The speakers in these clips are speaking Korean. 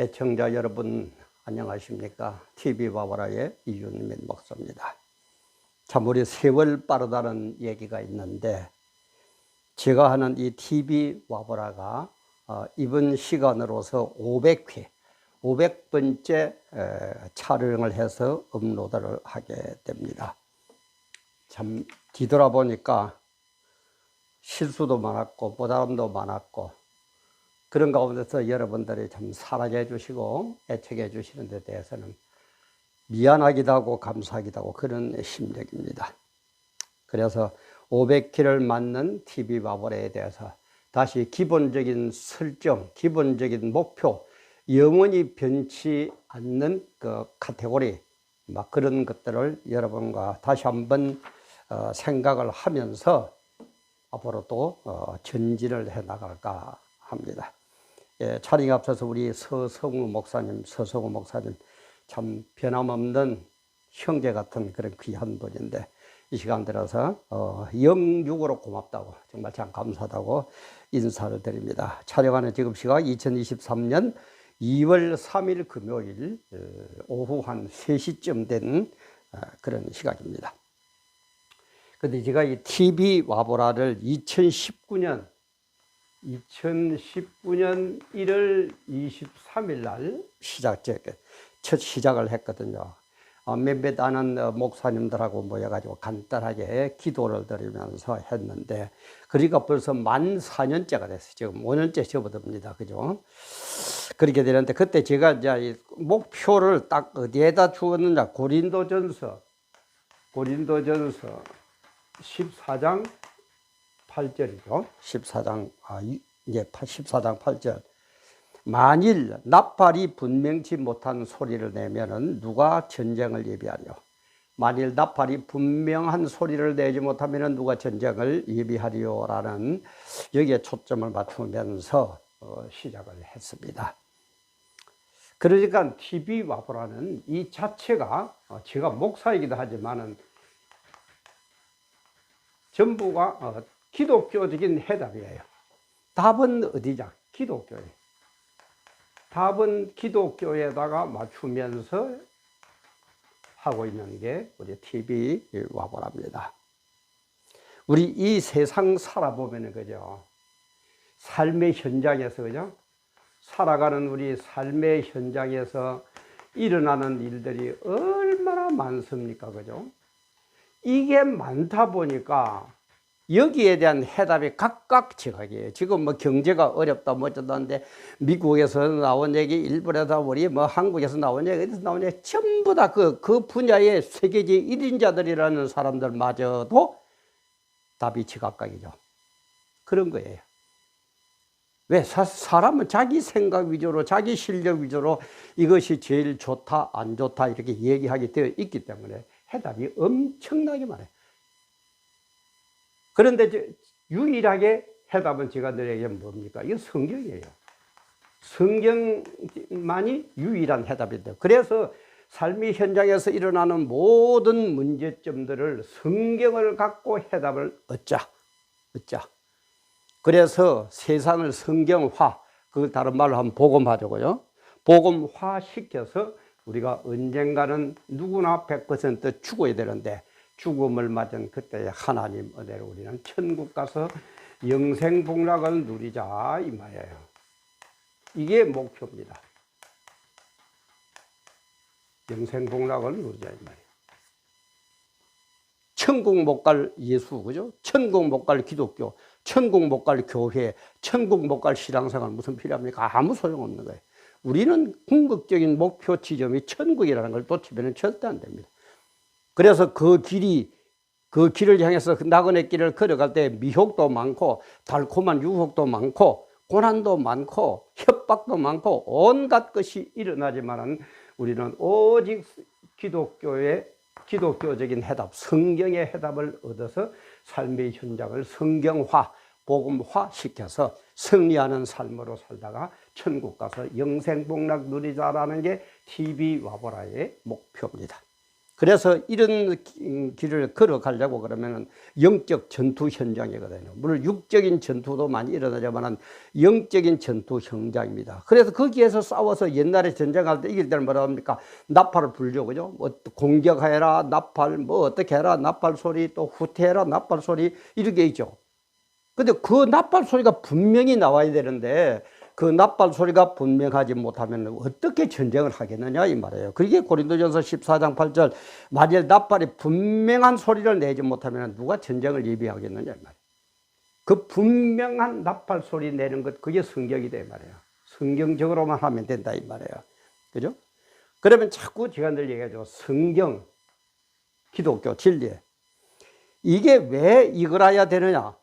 애청자 여러분 안녕하십니까? TV 바바라의 이윤민 목사입니다. 참 우리 세월 빠르다는 얘기가 있는데 제가 하는 이 TV 와보라가 어, 이번 시간으로서 500회, 500번째 촬영을 해서 업로드를 하게 됩니다. 참 뒤돌아보니까 실수도 많았고 보담도 많았고 그런 가운데서 여러분들이 참 사랑해 주시고 애청해 주시는 데 대해서는 미안하기도 하고 감사하기도 하고 그런 심정입니다. 그래서 500키를 맞는 TV 바보레에 대해서 다시 기본적인 설정, 기본적인 목표, 영원히 변치 않는 그 카테고리, 막 그런 것들을 여러분과 다시 한번 어, 생각을 하면서 앞으로 또 어, 전진을 해 나갈까 합니다. 예, 차리기 앞서서 우리 서성우 목사님, 서성우 목사님 참 변함없는 형제 같은 그런 귀한 분인데 이 시간 들어서 어, 영육으로 고맙다고 정말 참 감사하다고 인사를 드립니다. 촬영하는 지금 시각 2023년 2월 3일 금요일 어, 오후 한 3시쯤 된 어, 그런 시각입니다. 근데 제가 이 TV 와보라를 2019년 2019년 1월 23일 날 시작, 첫 시작을 했거든요. 어, 몇몇 아는 어, 목사님들하고 모여가지고 간단하게 기도를 드리면서 했는데, 그러니까 벌써 만 4년째가 됐어요. 지금 5년째 접어듭니다. 그죠? 그렇게 되는데, 그때 제가 이제 목표를 딱 어디에다 주었느냐. 고린도전서, 고린도전서 14장 8절이죠. 14장, 아, 이제 14장 8절. 만일 나팔이 분명치 못한 소리를 내면은 누가 전쟁을 예비하려? 만일 나팔이 분명한 소리를 내지 못하면은 누가 전쟁을 예비하리요라는 여기에 초점을 맞추면서 어, 시작을 했습니다. 그러니까 TV 와보라는 이 자체가 어, 제가 목사이기도 하지만은 전부가 어, 기독교적인 해답이에요. 답은 어디냐? 기독교에. 답은 기독교에다가 맞추면서 하고 있는 게 우리 TV 와보랍니다. 우리 이 세상 살아보면 그죠? 삶의 현장에서 그죠? 살아가는 우리 삶의 현장에서 일어나는 일들이 얼마나 많습니까? 그죠? 이게 많다 보니까 여기에 대한 해답이 각각 지각이에요. 지금 뭐 경제가 어렵다 뭐 어쩌다는데 미국에서 나온 얘기, 일본에서 우리 뭐 한국에서 나온 얘기, 어디서 나온 얘기 전부 다 그, 그 분야의 세계지 1인자들이라는 사람들마저도 답이 지각각이죠. 그런 거예요. 왜? 사, 사람은 자기 생각 위주로, 자기 실력 위주로 이것이 제일 좋다, 안 좋다 이렇게 얘기하게 되어 있기 때문에 해답이 엄청나게 많아요. 그런데 유일하게 해답은 제가 늘 얘기하면 뭡니까? 이거 성경이에요. 성경만이 유일한 해답인데. 그래서 삶의 현장에서 일어나는 모든 문제점들을 성경을 갖고 해답을 얻자. 얻자. 그래서 세상을 성경화, 그 다른 말로 하면 복음화죠고요. 복음화 시켜서 우리가 언젠가는 누구나 100% 죽어야 되는데 죽음을 맞은 그때 하나님 은혜로 우리는 천국 가서 영생 복락을 누리자 이 말이에요. 이게 목표입니다. 영생 복락을 누리자 이 말이에요. 천국 못 갈 예수 그죠? 천국 못 갈 기독교, 천국 못 갈 교회, 천국 못 갈 신앙생활 무슨 필요합니까? 아무 소용없는 거예요. 우리는 궁극적인 목표 지점이 천국이라는 걸 놓치면 절대 안 됩니다. 그래서 그 길이 그 길을 향해서 그 나그네 길을 걸어갈 때 미혹도 많고 달콤한 유혹도 많고 고난도 많고 협박도 많고 온갖 것이 일어나지만은 우리는 오직 기독교의 기독교적인 해답, 성경의 해답을 얻어서 삶의 현장을 성경화, 복음화 시켜서 승리하는 삶으로 살다가 천국 가서 영생복락 누리자라는 게 TV 와보라의 목표입니다. 그래서 이런 기- 길을 걸어가려고 그러면은 영적 전투 현장이거든요. 물론 육적인 전투도 많이 일어나지만은 영적인 전투 현장입니다. 그래서 거기에서 싸워서 옛날에 전쟁할 때 이길 때는 뭐라 합니까? 나팔을 불죠. 그죠? 뭐 공격해라, 나팔, 뭐 어떻게 해라, 나팔 소리, 또 후퇴해라, 나팔 소리, 이렇게 있죠. 근데 그 나팔 소리가 분명히 나와야 되는데 그 나팔 소리가 분명하지 못하면 어떻게 전쟁을 하겠느냐 이 말이에요. 그게 고린도전서 14장 8절 만일 나팔이 분명한 소리를 내지 못하면 누가 전쟁을 예비하겠느냐 이 말이에요. 그 분명한 나팔 소리 내는 것 그게 성경이다 이 말이에요. 성경적으로만 하면 된다 이 말이에요. 그죠? 그러면 자꾸 제가 늘 얘기하죠. 성경, 기독교 진리 이게 왜 이거라야 되느냐?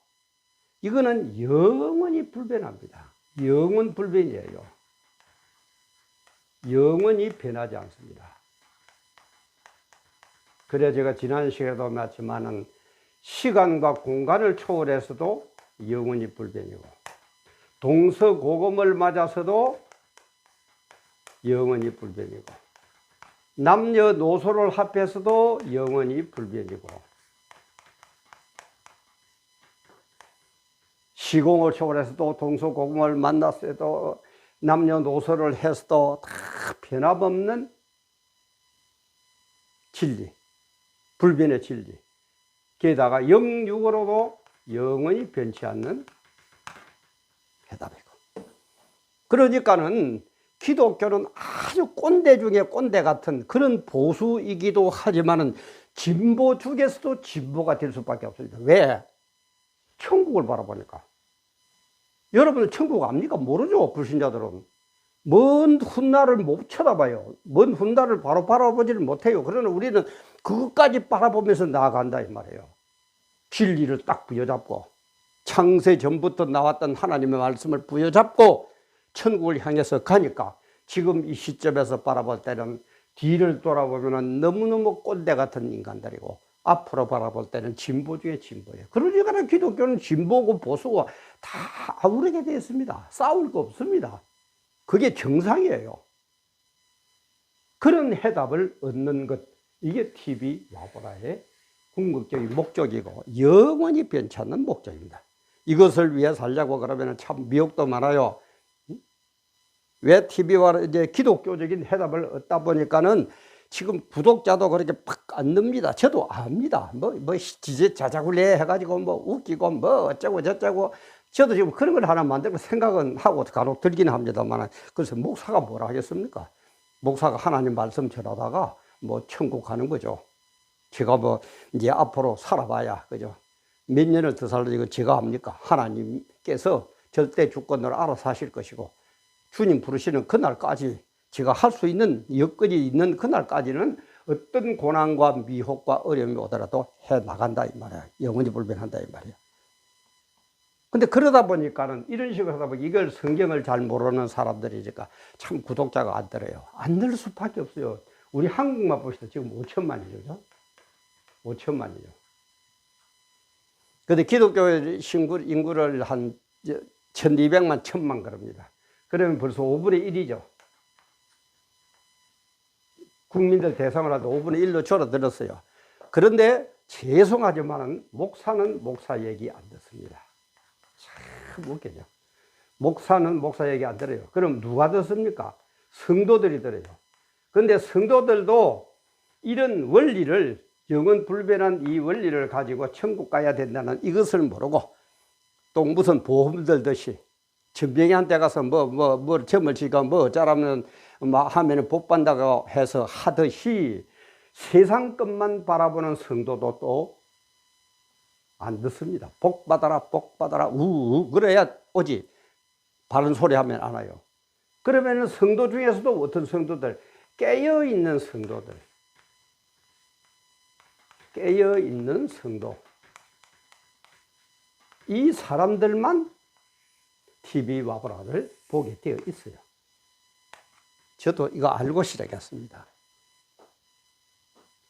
이거는 영원히 불변합니다. 영원 불변이에요. 영원히 변하지 않습니다. 그래 제가 지난 시간에도 말했지만은 시간과 공간을 초월해서도 영원히 불변이고 동서고금을 맞아서도 영원히 불변이고 남녀노소를 합해서도 영원히 불변이고 시공을 초월해서도 동서고금을 만났어도 남녀노소를 해서도 다 변함없는 진리, 불변의 진리. 게다가 영육으로도 영원히 변치 않는 해답이고. 그러니까는 기독교는 아주 꼰대 중에 꼰대 같은 그런 보수이기도 하지만은 진보 중에서도 진보가 될 수밖에 없습니다. 왜? 천국을 바라보니까. 여러분 천국 압니까? 모르죠. 불신자들은. 먼 훗날을 못 쳐다봐요. 먼 훗날을 바로 바라보지를 못해요. 그러나 우리는 그것까지 바라보면서 나아간다 이 말이에요. 진리를 딱 부여잡고 창세 전부터 나왔던 하나님의 말씀을 부여잡고 천국을 향해서 가니까 지금 이 시점에서 바라볼 때는 뒤를 돌아보면 너무너무 꼰대 같은 인간들이고 앞으로 바라볼 때는 진보 중에 진보예요. 그러니까 기독교는 진보고 보수고 다 아우르게 되어 있습니다. 싸울 거 없습니다. 그게 정상이에요. 그런 해답을 얻는 것, 이게 TV 와보라의 궁극적인 목적이고 영원히 변치 않는 목적입니다. 이것을 위해 살려고 그러면 참 미혹도 많아요. 왜 TV와 이제 기독교적인 해답을 얻다 보니까는 지금 구독자도 그렇게 팍안 늡니다. 저도 압니다. 뭐, 뭐, 지제 자자굴레 해가지고 뭐 웃기고 뭐 어쩌고 저쩌고 저도 지금 그런 걸 하나 만들고 생각은 하고 간혹 들긴 합니다만 그래서 목사가 뭐라 하겠습니까? 목사가 하나님 말씀 전하다가 뭐 천국 가는 거죠. 제가 뭐 이제 앞으로 살아봐야 그죠. 몇 년을 더 살아도 이거 제가 합니까? 하나님께서 절대 주권을 알아서 하실 것이고 주님 부르시는 그날까지 제가 할 수 있는 여건이 있는 그날까지는 어떤 고난과 미혹과 어려움이 오더라도 해 나간다 이 말이야. 영원히 불변한다 이 말이야. 근데 그러다 보니까는 이런 식으로 하다 보니 이걸 성경을 잘 모르는 사람들이니까 참 구독자가 안 들어요. 안 늘 수밖에 없어요. 우리 한국만 보시다 지금 5천만이죠. 5천만이죠. 근데 기독교 인구, 인구를 한 1200만, 1000만 그럽니다. 그러면 벌써 5분의 1이죠. 국민들 대상을 하도 5분의 1로 줄어들었어요. 그런데 죄송하지만 목사는 목사 얘기 안 듣습니다. 참 웃기죠. 목사는 목사 얘기 안 들어요. 그럼 누가 듣습니까? 성도들이 들어요. 그런데 성도들도 이런 원리를 영원 불변한 이 원리를 가지고 천국 가야 된다는 이것을 모르고 또 무슨 보험 들듯이 전병이 한테 가서 뭐, 뭐, 뭐, 점을 치고 뭐 어쩌라면 뭐 하면은 복 받는다고 해서 하듯이 세상 것만 바라보는 성도도 또 안 듣습니다. 복 받아라, 복 받아라, 우우, 그래야 오지. 바른 소리 하면 안 와요. 그러면은 성도 중에서도 어떤 성도들, 깨어있는 성도들, 깨어있는 성도, 이 사람들만 TV 와보라를 보게 되어 있어요. 저도 이거 알고 시작했습니다.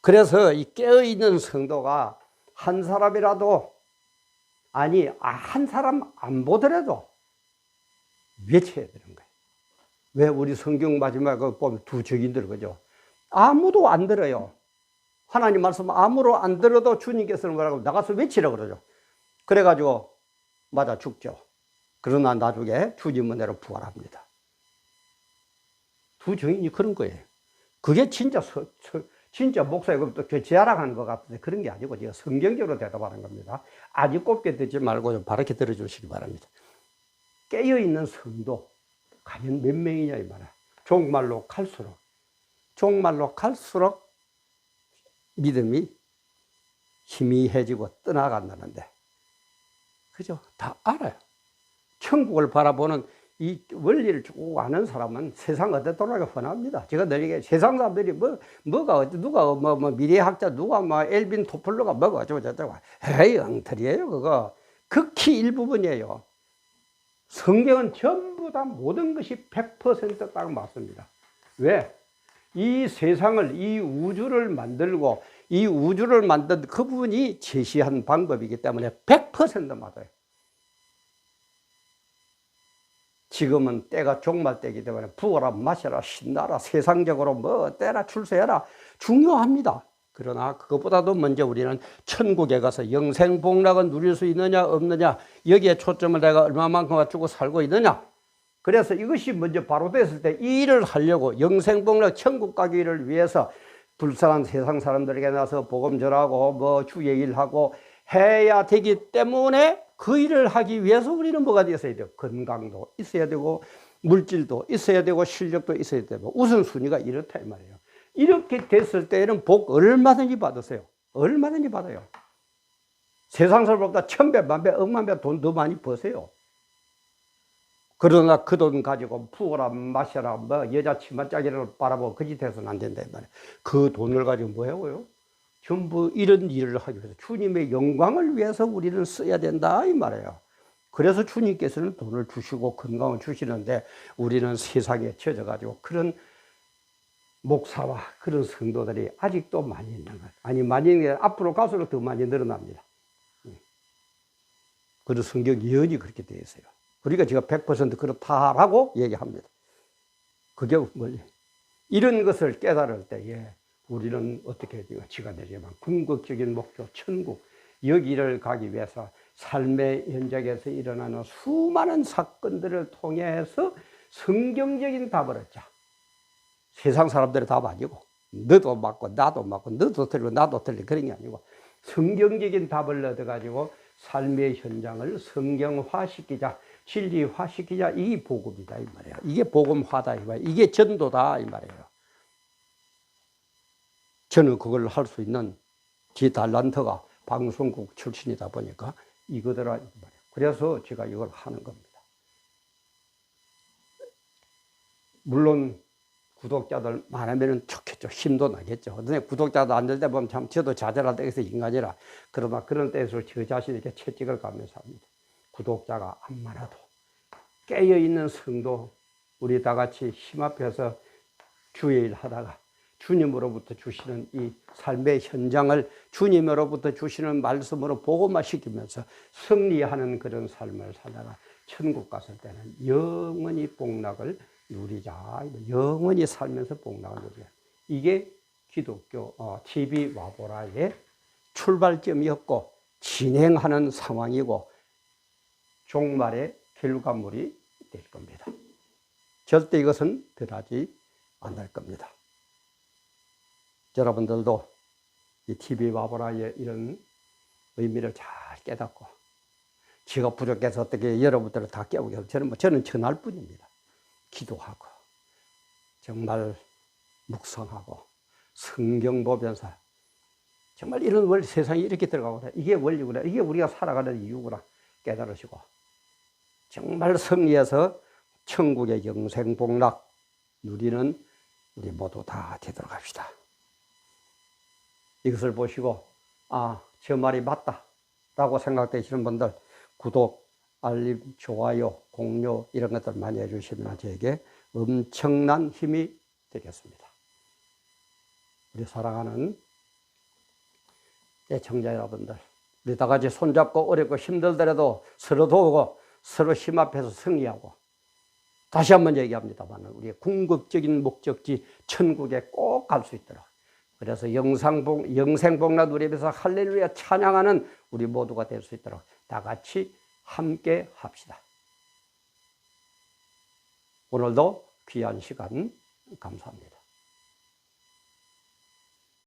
그래서 이 깨어있는 성도가 한 사람이라도, 아니, 아, 한 사람 안 보더라도 외쳐야 되는 거예요. 왜 우리 성경 마지막에 보면 두 적인들, 그죠? 아무도 안 들어요. 하나님 말씀 아무로 안 들어도 주님께서는 뭐라고 나가서 외치라 그러죠. 그래가지고 맞아 죽죠. 그러나 나중에 주님 은혜로 부활합니다. 두 증인이 그런 거예요. 그게 진짜 서, 서, 진짜 목사의 그 자랑하는 것 같은데 그런 게 아니고 제가 성경적으로 대답하는 겁니다. 아직 곱게 듣지 말고 좀 바르게 들어주시기 바랍니다. 깨어 있는 성도 과연 몇 명이냐 이 말이야. 종말로 갈수록 종말로 갈수록 믿음이 희미해지고 떠나간다는데 그죠? 다 알아요. 천국을 바라보는 이 원리를 쭉 아는 사람은 세상 어디 돌아가 뻔합니다. 제가 늘 얘기해 세상 사람들이 뭐 뭐가 누가 뭐, 뭐 미래학자 누가 뭐 엘빈 토플러가 뭐가 어쩌고 저쩌고 에이 엉터리예요 그거 극히 일부분이에요. 성경은 전부 다 모든 것이 100%딱 맞습니다. 왜? 이 세상을, 이 우주를 만들고 이 우주를 만든 그분이 제시한 방법이기 때문에 100% 맞아요. 지금은 때가 종말 때이기 때문에 부어라 마셔라 신나라 세상적으로 뭐 때라 출세해라 중요합니다. 그러나 그것보다도 먼저 우리는 천국에 가서 영생 복락을 누릴 수 있느냐 없느냐 여기에 초점을 내가 얼마만큼 맞추고 살고 있느냐 그래서 이것이 먼저 바로 됐을 때 이 일을 하려고 영생 복락 천국 가기를 위해서 불쌍한 세상 사람들에게 나서 복음 전하고 뭐 주의 일하고 해야 되기 때문에 그 일을 하기 위해서 우리는 뭐가 있어야 돼요? 건강도 있어야 되고 물질도 있어야 되고 실력도 있어야 되고 우선순위가 이렇다 이 말이에요. 이렇게 됐을 때에는 복 얼마든지 받으세요. 얼마든지 받아요. 세상 사람보다 천배, 만배, 억만배 돈 더 많이 버세요. 그러나 그 돈 가지고 푸어라 마셔라 뭐 여자 치마 짜기를 바라보고 그 짓 해서는 안 된다 이 말이에요. 그 돈을 가지고 뭐 해요? 전부 이런 일을 하기 위해서 주님의 영광을 위해서 우리는 써야 된다 이 말이에요. 그래서 주님께서는 돈을 주시고 건강을 주시는데 우리는 세상에 젖어 가지고 그런 목사와 그런 성도들이 아직도 많이 있는 것. 아니 많이 있는 게 앞으로 갈수록 더 많이 늘어납니다. 그래서 성경 예언이 그렇게 되어 있어요. 그러니까 제가 100% 그렇다라고 얘기합니다. 그게 뭘 이런 것을 깨달을 때에 우리는 어떻게 해야 지가 되지만 궁극적인 목표 천국 여기를 가기 위해서 삶의 현장에서 일어나는 수많은 사건들을 통해서 성경적인 답을 얻자. 세상 사람들의 답 아니고 너도 맞고 나도 맞고 너도 틀리고 나도 틀리고 그런 게 아니고 성경적인 답을 얻어가지고 삶의 현장을 성경화시키자 진리화시키자 이 복음이다 이 말이에요. 이게 복음화다 이 말이에요. 이게 전도다 이 말이에요. 저는 그걸 할 수 있는 제 달란트가 방송국 출신이다 보니까 이거더라. 그래서 제가 이걸 하는 겁니다. 물론 구독자들 많으면 좋겠죠. 힘도 나겠죠. 근데 구독자도 안 될 때 보면 참 저도 자잘할 때에서 인간이라 그러나 그런 때에서 저 자신에게 채찍을 가면서 합니다. 구독자가 안 많아도 깨어있는 성도 우리 다 같이 힘 앞에서 주의 일 하다가 주님으로부터 주시는 이 삶의 현장을 주님으로부터 주시는 말씀으로 보고만 시키면서 승리하는 그런 삶을 살다가 천국 갔을 때는 영원히 복락을 누리자. 영원히 살면서 복락을 누리자. 이게 기독교 어, TV 와보라의 출발점이었고 진행하는 상황이고 종말의 결과물이 될 겁니다. 절대 이것은 변하지 않을 겁니다. 여러분들도 이 TV 와보라의 이런 의미를 잘 깨닫고 지가 부족해서 어떻게 여러분들을 다 깨우게 해서 저는 뭐 저는 전할 뿐입니다. 기도하고 정말 묵상하고 성경 보면서 정말 이런 원리 세상이 이렇게 들어가구나 이게 원리구나 이게 우리가 살아가는 이유구나 깨달으시고 정말 승리해서 천국의 영생복락 누리는 우리 모두 다 되도록 합시다. 이것을 보시고 아, 저 말이 맞다 라고 생각되시는 분들 구독, 알림, 좋아요, 공유 이런 것들 많이 해주시면 저에게 엄청난 힘이 되겠습니다. 우리 사랑하는 애청자 여러분들 우리 다 같이 손잡고 어렵고 힘들더라도 서로 도우고 서로 힘 앞에서 승리하고 다시 한번 얘기합니다만 우리의 궁극적인 목적지 천국에 꼭 갈 수 있도록 그래서 영상복, 영생복락 누리면서 할렐루야 찬양하는 우리 모두가 될 수 있도록 다 같이 함께 합시다. 오늘도 귀한 시간 감사합니다.